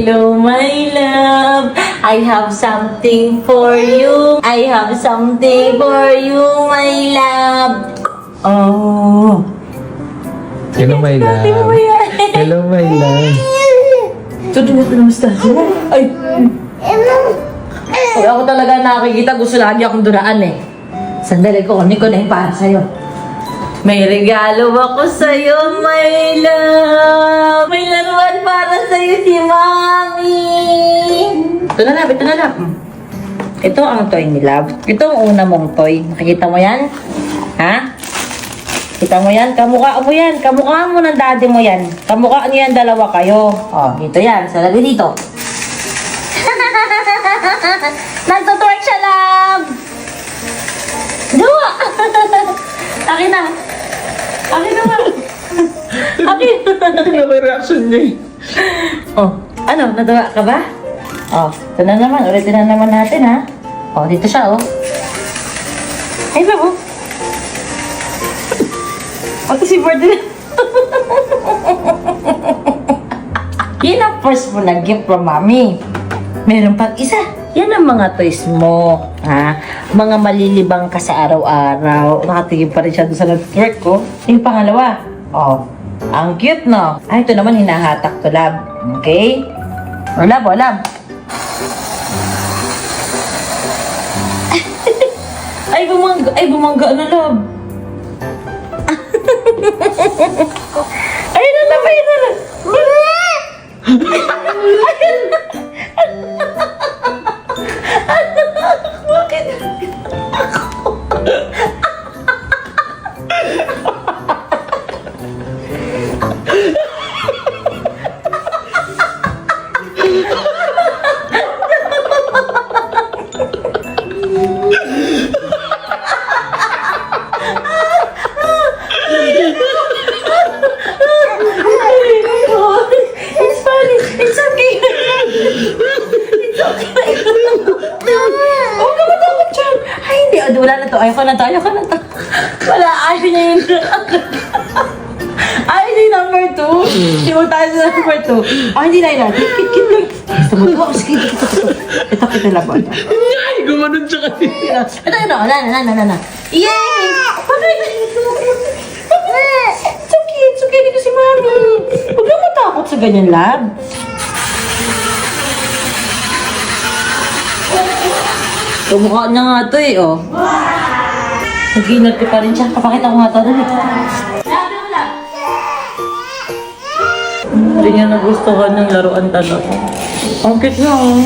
Hello, my love. I have something for you. I have something for you, my love. Oh. Hello, my love. Hello, my love. Din ito ng mustache. Ay. Ay, ako talaga nakikita. Gusto lagi akong duraan eh. Sandali ko, kunin ko na yung para sa'yo. May regalo ako sa'yo, my love. May laruan para sa'yo si Mami. Ito na love, ito na love. Ito ang toy ni Love. Ito ang una mong toy. Nakikita mo yan? Ha? Kita mo yan? Kamukha mo yan. Kamukha mo ng daddy mo yan. Kamukha niyo yan dalawa kayo. Oh, dito yan. Sa lagi dito. Nagtutwerk siya, love! Gawa! Akin na. Akin na. Akin. Ano may reaction niya eh? oh, ano? Natawa ka ba? Oh, ito na naman. Ulitin na naman natin, ha? Oh, dito siya, oh. Ay, ba, oh? Pati si Bird din. Yan ang first mo na gift from mommy. Meron pang isa. Yan ang mga toys mo. Ha? Mga malilibang ka sa araw-araw. Nakatingin pa rin siya doon sa network ko. Yung pangalawa. Oh, ang cute, no? Ay, ito naman hinahatak to, lab. Okay? O, lab, o, lab. ay, bumangga. Ay, bumangga na, lab. Ayun na, lab. Ayun na, lab. Wala na to. Ayoko na to. Ayoko na to. Wala. Ayaw niya yun. Ay, hindi number two. Simul tayo sa number two. Ay, hindi na yun. Kit, kit, kit lang. Gusto mo to? Sige, ito, ito, ito. Ito, kita laban. Ay, gumanon siya kasi. Ito, ito. Wala na, na, na, na. Yay! Bakit? It's okay, it's okay. Dito si Mami. Huwag lang matakot sa ganyan, lab. Kumukha niya nga to eh, oh. Naginat ko pa rin siya. Kapakita ko nga to. Dali. Hindi niya nagustuhan ng laruan talaga. Ang cute nga, oh.